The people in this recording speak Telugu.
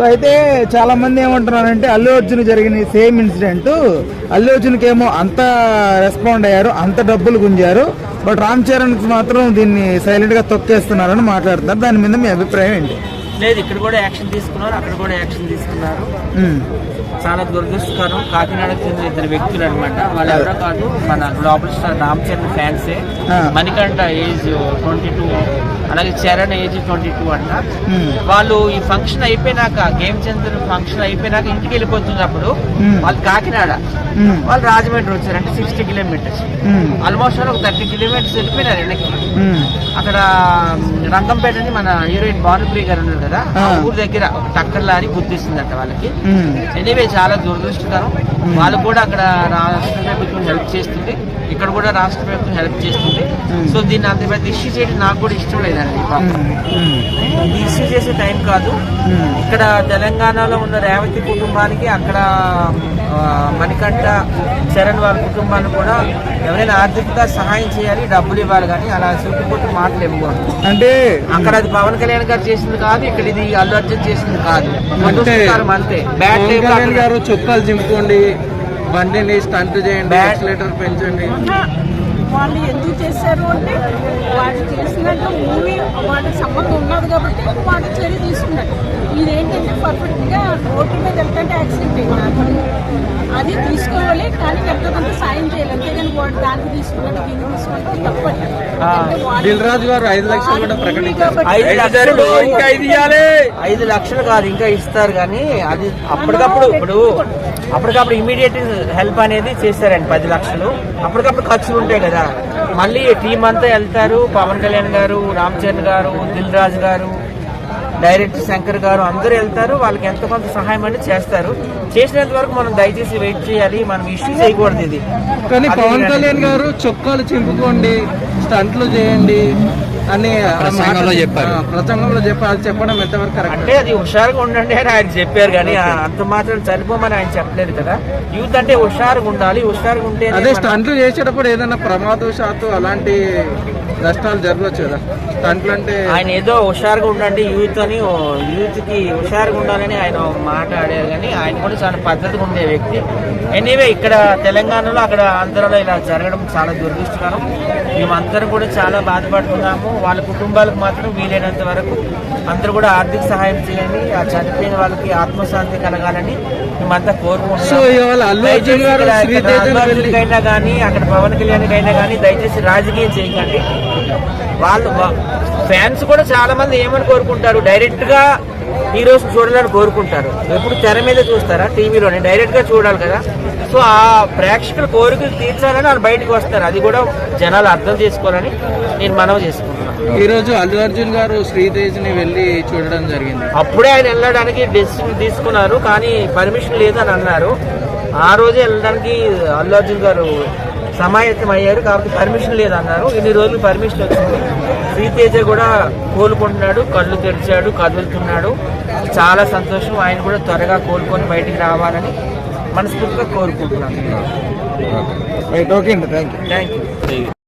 సో అయితే చాలా మంది ఏమంటున్నారంటే అల్లు అర్జున్ జరిగిన సేమ్ ఇన్సిడెంట్. అల్లు అర్జున్కి ఏమో అంత రెస్పాండ్ అయ్యారు అంత డబ్బులు గుంజారు బట్ రామ్ చరణ్కి మాత్రం దీన్ని సైలెంట్గా తొక్కేస్తున్నారని మాట్లాడుతున్నారు. దాని మీద మీ అభిప్రాయం ఏంటి? లేదు ఇక్కడ కూడా యాక్షన్ తీసుకున్నారు అక్కడ కూడా యాక్షన్ తీసుకున్నారు. చాలా దురదృష్టకరం. కాకినాడకు చెందిన ఇద్దరు వ్యక్తులు అనమాట వాళ్ళు ఎవరో కాదు మన గ్లోబల్ స్టార్ రామ్ చరణ్ ఫ్యాన్సే. మణికంఠ ఏజ్ ట్వంటీ టూ అలాగే చరణ్ ఏజ్ ట్వంటీ టూ అంట. వాళ్ళు ఈ ఫంక్షన్ అయిపోయినాక గేమ్ చంద్ర ఫంక్షన్ అయిపోయినాక ఇంటికి వెళ్ళిపోతున్నప్పుడు. వాళ్ళు కాకినాడ. వాళ్ళు రాజమండ్రి వచ్చారు అంటే సిక్స్టీ కిలోమీటర్స్ ఆల్మోస్ట్ ఒక థర్టీ కిలోమీటర్స్ వెళ్ళిపోయినారు వెనక్కి. అక్కడ రంగంపేట అని మన హీరోయిన్ భానుప్రియ గారు ఉన్నారు కదా? ఆ. ఊరు దగ్గర ఒక టక్కర్ లారీ గుర్తిస్తుందంట వాళ్ళకి. ఎనీవే చాలా దురదృష్టకరం. వాళ్ళు కూడా అక్కడ రాష్ట్ర ప్రభుత్వం హెల్ప్ చేస్తుంది. కూడా రాష్ట్ర ప్రభుత్వం హెల్ప్ చేస్తుంది. సో దీన్ని అంత పెద్ద ఇష్యూ చేయడం నాకు కూడా ఇష్టం లేదండి ఇది ఇష్యూ చేసే టైం కాదు. ఇక్కడ తెలంగాణలో ఉన్న రేవతి కుటుంబానికి అక్కడ మణికంఠ చరణ్ వాళ్ళ కుటుంబాన్ని కూడా ఎవరైనా ఆర్థికంగా సహాయం చేయాలి డబ్బులు ఇవ్వాలి కానీ అలా చుట్టుపట్టు మాటలు ఇవ్వకూడదు అంటే అక్కడ అది పవన్ కళ్యాణ్ గారు చేసింది కాదు ఇక్కడ ఇది అల్లు అర్జున్ చేసింది కాదు. అంతే. కళ్యాణ్ గారు చొక్కాలు చింపుకోండి బండిని స్టంట్ చేయండి. యాక్సిలేటర్ పెంచండి. వాళ్ళు ఎందుకు చేశారు అంటే వాళ్ళు చేసినట్టు మూవీ వాళ్ళకి సంబంధం ఉన్నది కాబట్టి వాళ్ళు చర్య తీసుకున్నారు. ఇదేంటంటే పర్ఫెక్ట్గా రోడ్డు మీద వెళ్తుంటే యాక్సిడెంట్ అయింది. అది తీసుకోవాలి కానీ ఎంతో కొంత సాయం చేయాలి. అంతేగాని వాడు దానికి తీసుకున్నాడు దీన్ని తీసుకుంటే తప్పదు. ఆ, అంటే వాళ్ళు- దిల్ రాజు గారు ఐదు లక్షలు కూడా ప్రకటించారు. ఐదు లక్షలు కాదు ఇంకా ఇస్తారు కానీ అది అప్పటికప్పుడు ఇప్పుడు అప్పటికప్పుడు ఇమీడియట్ హెల్ప్ అనేది చేశారండి పది లక్షలు. అప్పటికప్పుడు ఖర్చులు ఉంటాయి కదా. మళ్ళీ టీం అంతా వెళ్తారు. పవన్ కళ్యాణ్ గారు రామ్ చరణ్ గారు దిల్ రాజు గారు డైరెక్టర్ శంకర్ గారు అందరూ వెళ్తారు. వాళ్ళకి ఎంత కొంత సహాయం అనేది చేస్తారు. చేసినంత వరకు మనం దయచేసి వెయిట్ చేయాలి. మనం ఇష్యూ చేయకూడదు ఇది. కానీ పవన్ కళ్యాణ్ గారు చొక్కాలు చింపుకోండి స్టంట్లు చేయండి అని ప్రసంగంలో చెప్పారు. ప్రసంగంలో చెప్పారు చెప్పడం ఎంతవరకు కరెక్ట్? అంటే అది హుషారుగా ఉండండి అని ఆయన చెప్పారు కానీ అంత మాత్రం చనిపోమని ఆయన చెప్పలేదు కదా. యూత్ అంటే హుషారుగా ఉండాలి హుషారుగా ఉంటే అదే స్టంట్లు చేసేటప్పుడు ఏదైనా ప్రమాదవశాత్తు అలాంటి నష్టాలు జరగవచ్చు కదా. స్టంట్లు అంటే ఆయన ఏదో హుషారుగా ఉండండి యూత్ అని యూత్కి హుషారుగా ఉండాలని ఆయన ఒక మాట ఆడారు కానీ ఆయన కూడా చాలా పద్ధతిగా ఉండే వ్యక్తి. ఎనీవే ఇక్కడ తెలంగాణలో అక్కడ ఆంధ్రలో ఇలా జరగడం చాలా దురదృష్టకరం. మేమందరం కూడా చాలా బాధపడుతున్నాము. వాళ్ళ కుటుంబాలకు మాత్రం వీలైనంత వరకు అందరూ కూడా ఆర్థిక సహాయం చేయండి. ఆ చనిపోయిన వాళ్ళకి ఆత్మశాంతి కలగాలని మేమంతా కోరుకుంటున్నాం. కానీ అక్కడ పవన్ కళ్యాణ్ అయినా కానీ దయచేసి రాజకీయం చేయకండి వాళ్ళు ఫ్యాన్స్ కూడా చాలా మంది ఏమని కోరుకుంటారు? డైరెక్ట్గా హీరోస్ చూడాలని కోరుకుంటారు. ఎప్పుడు తెర మీద చూస్తారా? టీవీలోనే డైరెక్ట్గా చూడాలి కదా. సో ఆ ప్రేక్షకుల కోరికలు తీర్చాలని వాళ్ళు బయటకు వస్తారు. అది కూడా జనాలు అర్థం చేసుకోవాలని నేను మనవి చేసుకుంటున్నాను. ఈ రోజు అల్లు అర్జున్ గారు శ్రీతేజ్ని వెళ్ళి చూడడం జరిగింది. అప్పుడే ఆయన వెళ్ళడానికి డెసిషన్ తీసుకున్నారు కానీ పర్మిషన్ లేదని అన్నారు. ఆ రోజే వెళ్ళడానికి అల్లు అర్జున్ గారు సమాయత్తం అయ్యారు కాబట్టి పర్మిషన్ లేదన్నారు. ఇన్ని రోజులు పర్మిషన్ వచ్చింది. శ్రీతేజ కూడా కోలుకుంటున్నాడు కళ్ళు తెరిచాడు కదులుతున్నాడు. చాలా సంతోషం. ఆయన కూడా త్వరగా కోలుకొని బయటికి రావాలని మనస్ఫూర్తిగా కోరుకుంటున్నాను. Thank you thank you